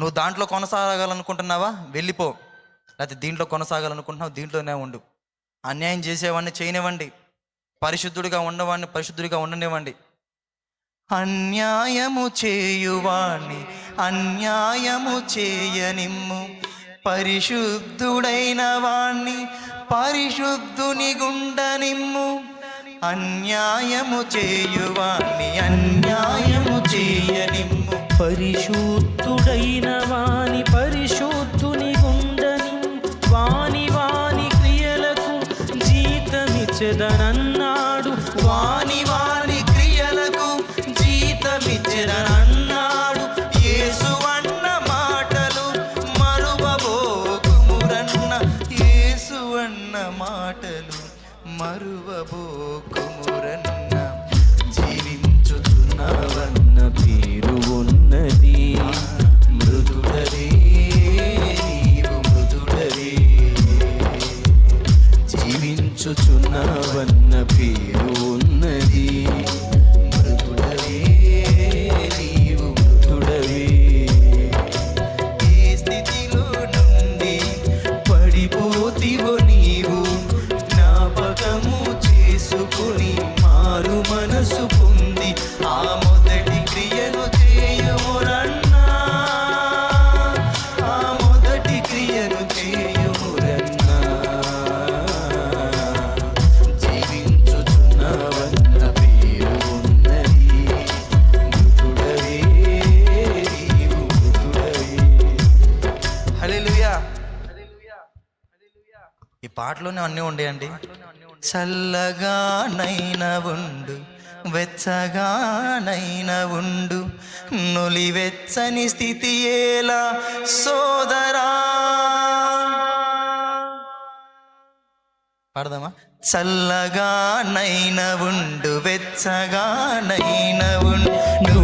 నువ్వు దాంట్లో కొనసాగాలనుకుంటున్నావా? వెళ్ళిపో. లేకపోతే దీంట్లో కొనసాగాలనుకుంటున్నావు దీంట్లోనే ఉండు. అన్యాయం చేసేవాడిని చేయనివ్వండి. పరిశుద్ధుడిగా ఉన్నవాడిని పరిశుద్ధుడిగా ఉండనివ్వండి. అన్యాయము చేయువాణ్ణి అన్యాయము చేయనిమ్ము. పరిశుద్ధుడైన వాణ్ణి పరిశుద్ధుని గుండనిమ్ము. అన్యాయము చేయువాణ్ణి అన్యాయము పరిశుద్ధుడైన వాని పరిశుద్ధుని గుండని వాని వాని క్రియలకు జీతమిచ్చదనన్నాడు. వాని వాని క్రియలకు జీతమిచ్చదనన్నాడు. యేసు అన్న మాటలు మరువబోకుమురన్న. యేసు అన్న మాటలు మరువబోకుమురన్న. జీవించుచున్నవన్న పేరు ఉన్నది. ఈ పాటలోనే అన్నీ ఉండేయండి. చల్లగా నైన ఉండు వెచ్చగానైన ఉండు నులి వెచ్చని స్థితి ఎలా సోదరా? పాడదామా? చల్లగా నైన ఉండు వెచ్చగా నైన ఉండు